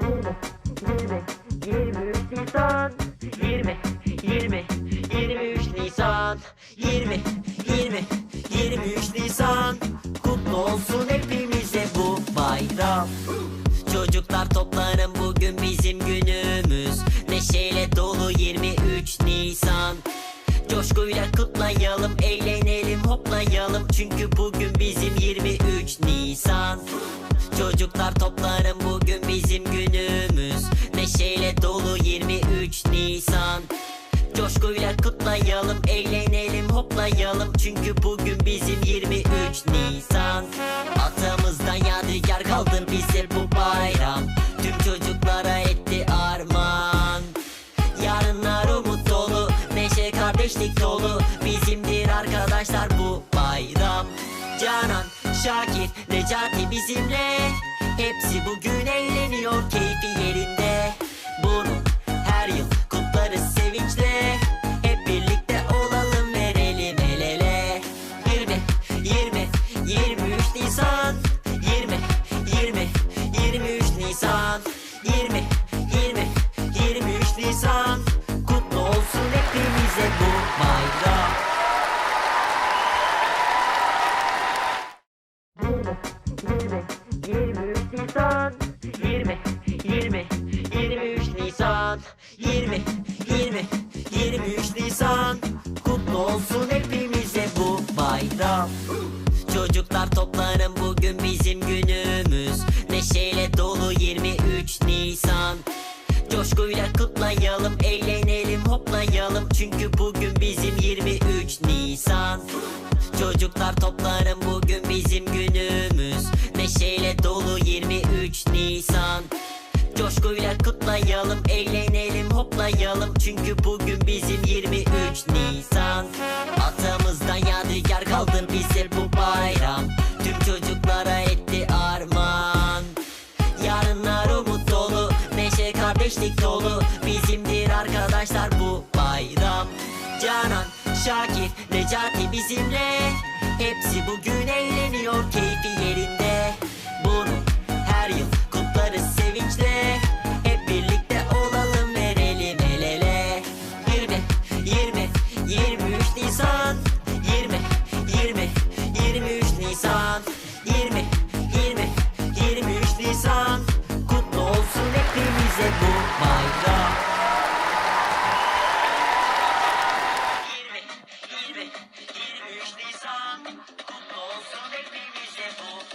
23 Nisan 20 20 23 Nisan 20 20 23 Nisan Kutlu hepimize bu bayram. Çocuklar toplanın bugün bizim günümüz. Neşeyle dolu 23 Nisan. Coşkuyla kutlayalım, eğlenelim, hoplayalım. Çünkü bugün bizim 23 Nisan. Çocuklar toplanın bugün Kutlayalım, eğlenelim, hoplayalım. Çünkü bugün bizim 23 Nisan. Atamızdan yadigar kaldı bize bu bayram. Tüm çocuklara etti armağan. Yarınlar umut dolu Neşe kardeşlik dolu. Bizimdir arkadaşlar bu bayram. Canan, Şakir, Necati bizimle. Hepsi bugün eğleniyor keyfi Nisan. 20 20 23 Nisan. 20 20 23 Nisan. Kutlu olsun hepimize bu bayram. Çocuklar toplanın bugün bizim günümüz. Neşeyle dolu 23 Nisan. Coşkuyla kutlayalım, eğlenelim, hoplayalım. Çünkü bugün bizim 23 Nisan. Çocuklar toplanın bugün Coşkuyla kutlayalım, eğlenelim, hoplayalım. Çünkü bugün bizim 23 Nisan. Atamızdan yadigar kaldı bize bu bayram. Tüm çocuklara etti armağan. Yarınlar umut dolu Neşe kardeşlik dolu. Bizimdir arkadaşlar bu bayram. Canan, Şakir, Necati bizimle. Hepsi bugün eğleniyor keyfi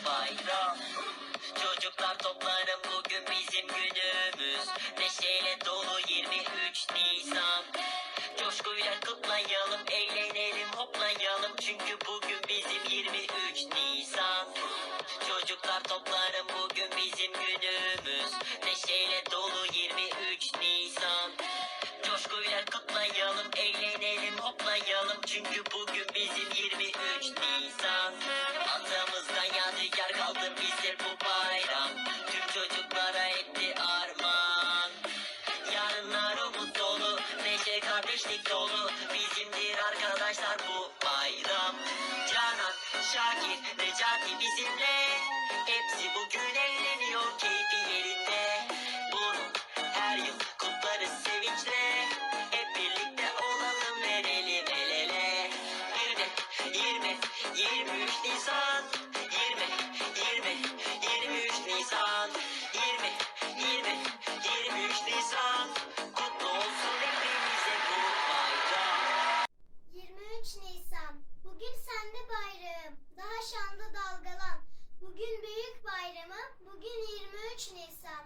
bayram Çocuklar toplanın bugün bizim günümüz Neşeyle dolu 23 Nisan Coşkuyla kutlayalım, arkadaşlar bu bayram. Canan, Şakir, Necati bizimle. Hepsi bugün eğleniyor 23 Nisan.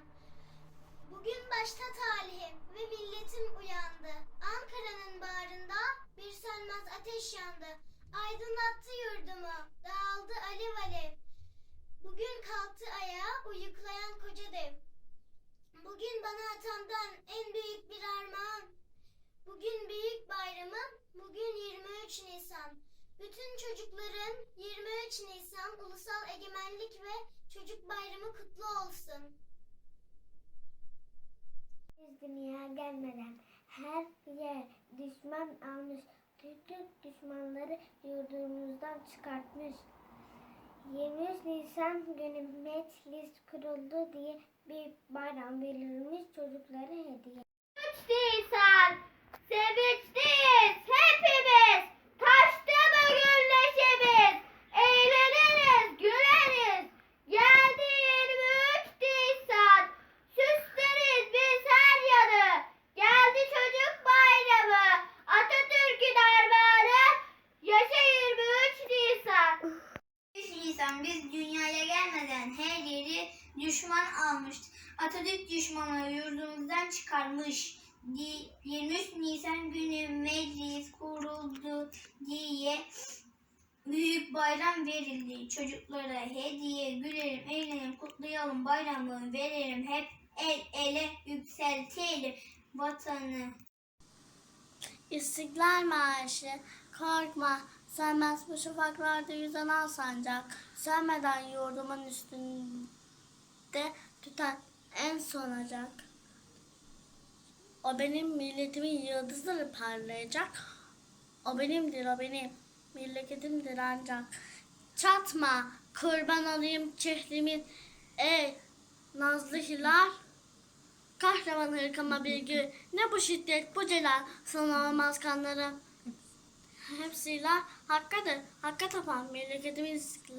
Bugün başta talihim ve milletim uyandı. Ankara'nın bağrında bir sönmez ateş yandı. Aydınlattı yurdumu. Dağıldı alev alev. Bugün kalktı ayağa uyuklayan koca dev. Bugün bana atamdan en büyük bir armağan. Bugün büyük bayramım, bugün 23 Nisan. Bütün çocukların 23 Nisan Ulusal Egemenlik ve Çocuk Bayramı kutlu olsun. Biz dünya gelmeden her yer düşman almış. Türk düşmanları yurdumuzdan çıkartmış. 23 Nisan günü meclis kuruldu diye bir bayram verilmiş çocuklara hediye. 3 Nisan sevinçliyiz hepimiz. Taştı bugün neşemiz. Eğleniriz, güleriz. Geldi 23 Nisan. Süsleriz biz her yanı. Geldi çocuk bayramı. Atatürk'ün armağanı. Yaşa 23 Nisan. 23 Nisan biz dünyaya gelmeden her yeri düşman almıştı. Atatürk düşmanı yurdumuzdan çıkarmış. Di- 23 Nisan günü meclis kuruldu diye büyük bayram verildi. Çocuklara hediye gülerim, eğlenelim, kutlayalım bayramı verelim. Hep el ele yükseltelim vatanı. İstiklal Marşı, korkma, sönmez bu şafaklarda yüzen al sancak, sönmeden yurdumun üstünde tüten en sonacak. O benim milletimin yıldızları parlayacak, o benimdir o benim, milletimdir ancak. Çatma, kurban olayım çehrimin, ey nazlı hilal. Kahraman hırkama bir gün ne bu şiddet bu celal sana olmaz kanlarım. Hepsiyle hakkadır, hakka tapan memleketimin istiklal.